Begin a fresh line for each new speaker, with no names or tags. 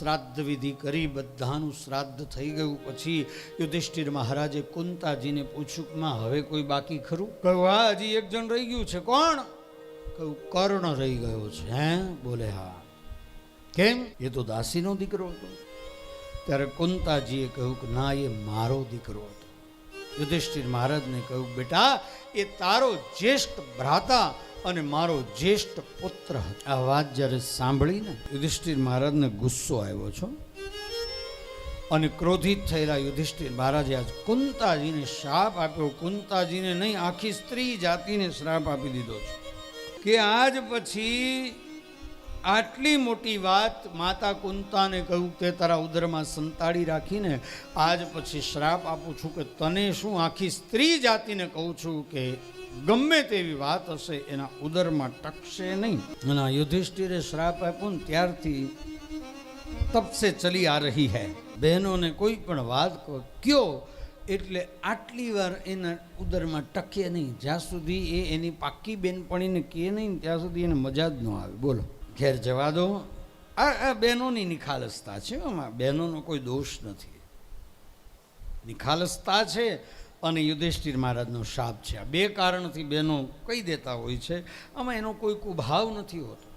શ્રાદ્ધ વિધિ કરી બધાનું શ્રાદ્ધ થઈ ગયું. પછી યુધિષ્ઠિર મહારાજે કુંતાજીને પૂછ્યું, માં, હવે કોઈ બાકી ખરું? કહ્યું, હા, હજી એક જણ રહી ગયું છે. કોણ? કહ્યું, કર્ણ રહી ગયો છે. હે? બોલે, હા. કેમ? એ તો દાસીનો દીકરો હતો. ત્યારે કુંતાજીએ કહ્યું કે, ના, એ મારો દીકરો હતો. યુધિષ્ઠિર મહારાજને કહ્યું, બેટા, એ તારો જ્યેષ્ઠ ભ્રાતા અને મારો જ્યેષ્ઠ પુત્ર આ વાત જ્યારે સાંભળીને યુધિષ્ઠિર મહારાજને ગુસ્સો આવ્યો છો, અને ક્રોધિત થયેલા યુધિષ્ઠિર મહારાજે આજ કુંતાજીને શ્રાપ આપ્યો. કુંતાજીને નહીં, આખી સ્ત્રી જાતિને શ્રાપ આપી દીધો છે. કે આજ પછી આટલી મોટી વાત માતા કુંતાને કહ્યું કે તારા ઉદરમાં સંતાડી રાખીને આજ પછી શ્રાપ આપું છું કે તને શું આખી સ્ત્રી જાતિને કહું છું કે ગમે તેવી વાત હશે, એના ઉદરમાં ટકશે નહીં. અને યુધિષ્ઠિરે શ્રાપ આપ્યો ને ત્યારથી તપસે ચલી આ રહી હૈ. બહેનોને કોઈ પણ વાત કહો, કયો, એટલે આટલી વાર એના ઉદરમાં ટકે નહીં. જ્યાં સુધી એ એની પાક્કી બેનપણીને કહે નહીં, ત્યાં સુધી એને મજા જ ન આવે. બોલો. ઘેર જવા દો. આ આ બહેનોની નિખાલસતા છે આમાં. બહેનોનો કોઈ દોષ નથી. નિખાલસતા છે અને યુધિષ્ઠિર મહારાજનો શાપ છે. આ બે કારણથી બહેનો કહી દેતા હોય છે, આમાં એનો કોઈ કુભાવ નથી હોતો.